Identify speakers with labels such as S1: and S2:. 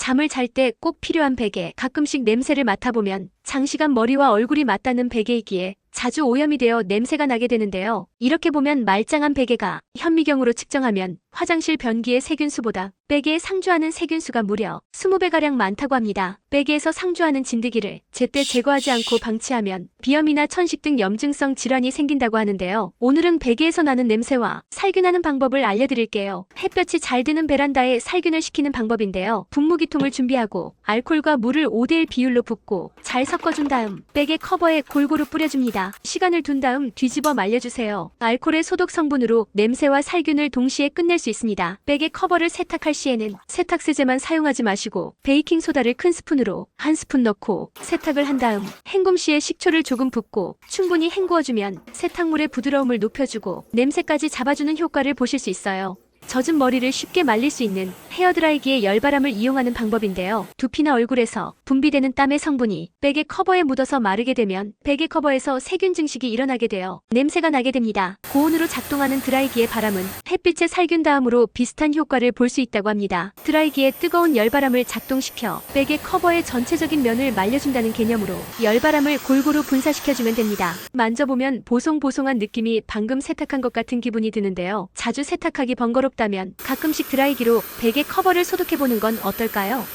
S1: 잠을 잘 때 꼭 필요한 베개. 가끔씩 냄새를 맡아보면 장시간 머리와 얼굴이 맞닿는 베개이기에 자주 오염이 되어 냄새가 나게 되는데요. 이렇게 보면 말짱한 베개가 현미경으로 측정하면 화장실 변기의 세균수보다 베개에 상주하는 세균수가 무려 20배가량 많다고 합니다. 베개에서 상주하는 진드기를 제때 제거하지 않고 방치하면 비염이나 천식 등 염증성 질환이 생긴다고 하는데요. 오늘은 베개에서 나는 냄새와 살균하는 방법을 알려드릴게요. 햇볕이 잘 드는 베란다에 살균을 시키는 방법인데요. 분무기통을 준비하고 알콜과 물을 5대1 비율로 붓고 잘 섞어 준 다음 베개 커버에 골고루 뿌려줍니다. 시간을 둔 다음 뒤집어 말려주세요. 알콜의 소독 성분으로 냄새와 살균을 동시에 끝낼 수 있습니다. 베개 커버를 세탁할 시에는 세탁세제만 사용하지 마시고 베이킹 소다를 큰 스푼으로 한 스푼 넣고 세탁을 한 다음 헹굼 시에 식초를 조금 붓고 충분히 헹구어주면 세탁물의 부드러움을 높여주고 냄새까지 잡아주는 효과를 보실 수 있어요. 젖은 머리를 쉽게 말릴 수 있는 헤어드라이기의 열바람을 이용하는 방법인데요. 두피나 얼굴에서 분비되는 땀의 성분이 베개 커버에 묻어서 마르게 되면 베개 커버에서 세균 증식이 일어나게 되어 냄새가 나게 됩니다. 고온으로 작동하는 드라이기의 바람은 햇빛에 살균 다음으로 비슷한 효과를 볼 수 있다고 합니다. 드라이기의 뜨거운 열바람을 작동시켜 베개 커버의 전체적인 면을 말려준다는 개념으로 열바람을 골고루 분사시켜주면 됩니다. 만져보면 보송보송한 느낌이 방금 세탁한 것 같은 기분이 드는데요. 자주 세탁하기 번거롭다면 가끔씩 드라이기로 베개 커버를 소독해보는 건 어떨까요?